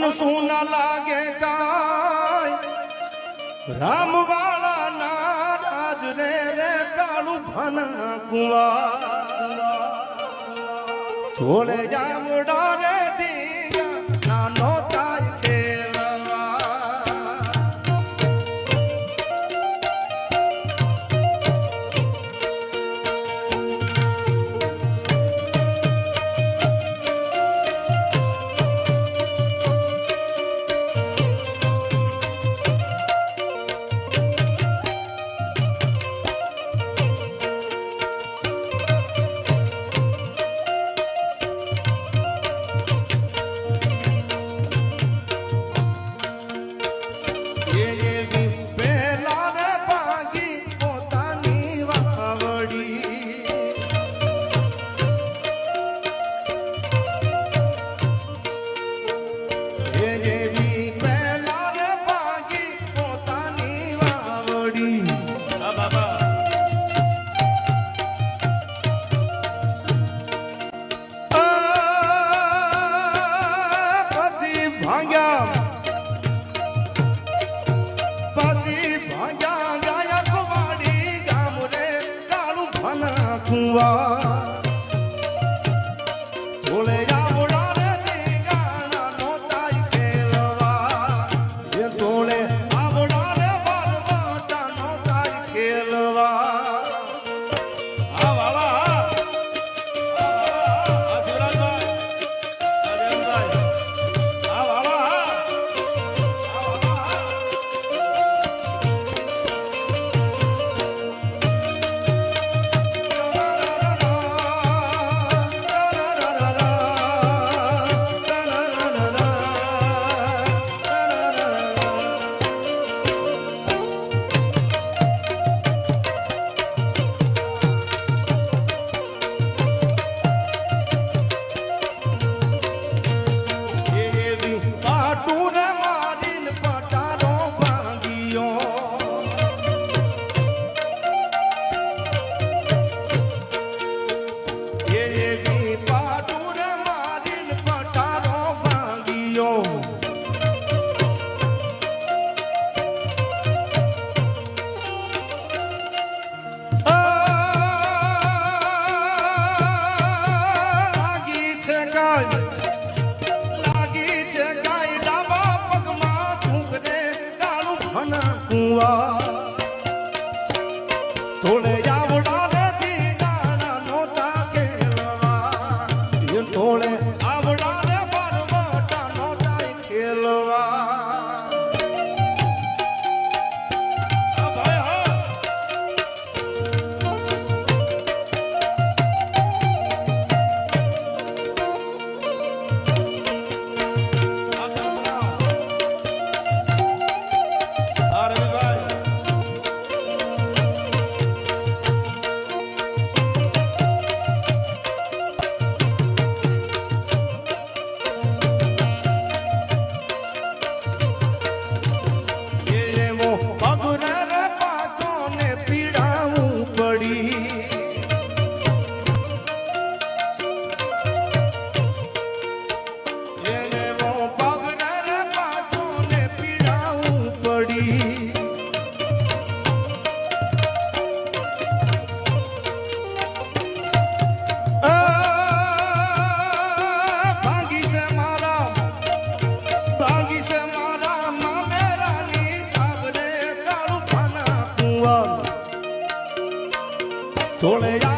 મન શું ના લાગે કાય રામ વાળા ના રાજ રે રે, કાળું ભન કુવા જોડે જામડા રે ધી કુવા. થોડે 出来呀！